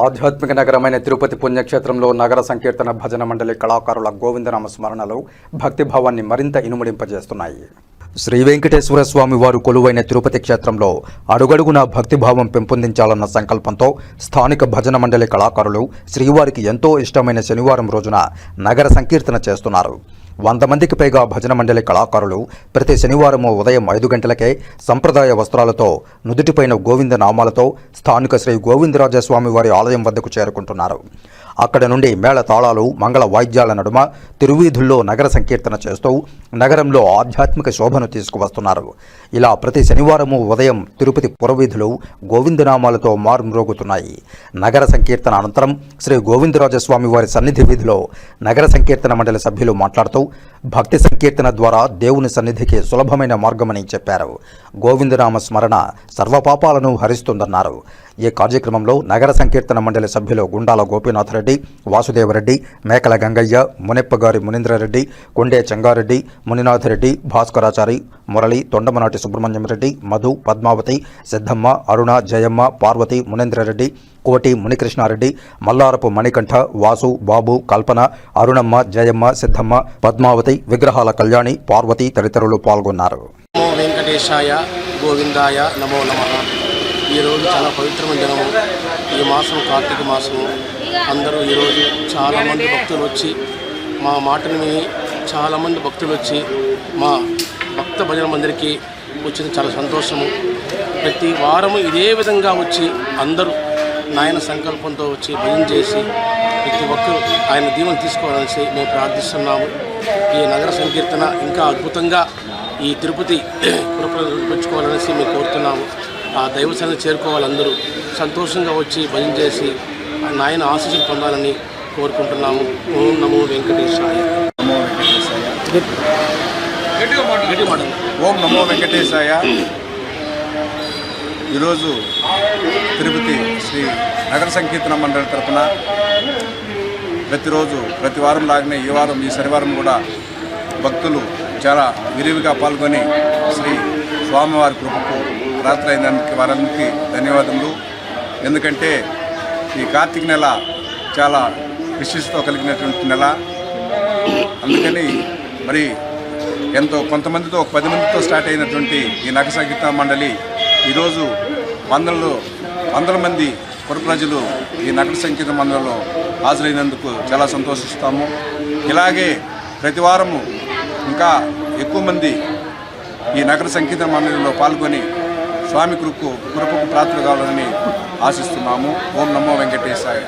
ఆధ్యాత్మిక నగరమైన తిరుపతి పుణ్యక్షేత్రంలో నగర సంకీర్తన భజన మండలి కళాకారుల గోవిందనామ స్మరణలు భక్తిభావాన్ని మరింత ఇనుమడింపజేస్తున్నాయి. శ్రీ వెంకటేశ్వర స్వామి వారు కొలువైన తిరుపతి క్షేత్రంలో అడుగడుగున భక్తిభావం పెంపొందించాలన్న సంకల్పంతో స్థానిక భజన మండలి కళాకారులు శ్రీవారికి ఎంతో ఇష్టమైన శనివారం రోజున నగర సంకీర్తన చేస్తున్నారు. వంద మందికి పైగా భజన మండలి కళాకారులు ప్రతి శనివారం ఉదయం ఐదు గంటలకే సంప్రదాయ వస్త్రాలతో నుదుటిపైన గోవింద నామాలతో స్థానిక శ్రీ గోవిందరాజస్వామి వారి ఆలయం వద్దకు చేరుకుంటున్నారు. అక్కడ నుండి మేళ తాళాలు మంగళ వాయిద్యాల నడుమ తిరువీధుల్లో నగర సంకీర్తన చేస్తూ నగరంలో ఆధ్యాత్మిక శోభను తీసుకువస్తున్నారు. ఇలా ప్రతి శనివారము ఉదయం తిరుపతి పురవీధులు గోవిందనామాలతో మారుమ్రోగుతున్నాయి. నగర సంకీర్తన అనంతరం శ్రీ గోవిందరాజస్వామి వారి సన్నిధి వీధిలో నగర సంకీర్తన మండలి సభ్యులు మాట్లాడుతూ భక్తి సంకీర్తన ద్వారా దేవుని సన్నిధికి సులభమైన మార్గమని చెప్పారు. గోవిందనామ స్మరణ సర్వపాపాలను హరిస్తుందన్నారు. ఈ కార్యక్రమంలో నగర సంకీర్తన మండలి సభ్యులు గుండాల గోపీనాథ్ రెడ్డి వాసుదేవరెడ్డి మేకల గంగయ్య మునెప్పగారి మునీంద్రారెడ్డి కొండే చెంగారెడ్డి మునినాథరెడ్డి భాస్కరాచారి మురళి తొండమనాటి సుబ్రహ్మణ్యం రెడ్డి మధు పద్మావతి సిద్ధమ్మ అరుణ జయమ్మ పార్వతి మునేంద్రారెడ్డి కోటి మునికృష్ణారెడ్డి మల్లారపు మణికంఠ వాసు బాబు కల్పన అరుణమ్మ జయమ్మ సిద్ధమ్మ పద్మావతి విగ్రహాల కళ్యాణి పార్వతి తదితరులు పాల్గొన్నారు. నమో వెంకటేశాయ గోవిందాయ నమో నమ. ఈరోజు చాలా పవిత్రమైన దినము ఈ మాసం కార్తీక మాసము అందరూ ఈరోజు చాలామంది భక్తులు వచ్చి మా మాటను విని చాలామంది భక్తులు వచ్చి మా భక్త భజన మందిరికి వచ్చిన చాలా సంతోషము. ప్రతి వారము ఇదే విధంగా వచ్చి అందరూ నాయన సంకల్పంతో వచ్చి భజన చేసి ప్రతి ఒక్కరు ఆయన దీవెన తీసుకోవాలనేసి మేము ప్రార్థిస్తున్నాము. ఈ నగర సంకీర్తన ఇంకా అద్భుతంగా ఈ తిరుపతి పురప్రవేశించుకోవాలనేసి మేము కోరుతున్నాము. ఆ దైవశాలను చేరుకోవాలి అందరూ. సంతోషంగా వచ్చి భజన చేసి నాయన ఆశీస్సులు పొందాలని కోరుకుంటున్నాము. ఓం నమో వెంకటేశాయ. నమో వెంకటేశాయ ఓం నమో వెంకటేశాయ. ఈరోజు తిరుపతి శ్రీ నగర సంకీర్తన మండలి తరపున ప్రతిరోజు ప్రతి వారం లాగానే ఈ వారం ఈ శనివారం కూడా భక్తులు చాలా విరివిగా పాల్గొని శ్రీ స్వామివారి కృపకు రాత్రి అయినందుకు వారందరికీ ధన్యవాదములు. ఎందుకంటే ఈ కార్తీక నెల చాలా విశిష్టతో కలిగినటువంటి నెల. అందుకని మరి ఎంతో కొంతమందితో ఒక పది మందితో స్టార్ట్ అయినటువంటి ఈ నగర సంగీత మండలి ఈరోజు వందలు వందల మంది పుర ప్రజలు ఈ నగర సంగీత మండలిలో హాజరైనందుకు చాలా సంతోషిస్తాము. ఇలాగే ప్రతి వారము ఇంకా ఎక్కువ మంది ఈ నగర సంగీత మండలిలో పాల్గొని స్వామి కృపకు కృపకు ప్రార్థన కావాలని ఆశిస్తున్నాము. ఓం నమో వెంకటేశాయ.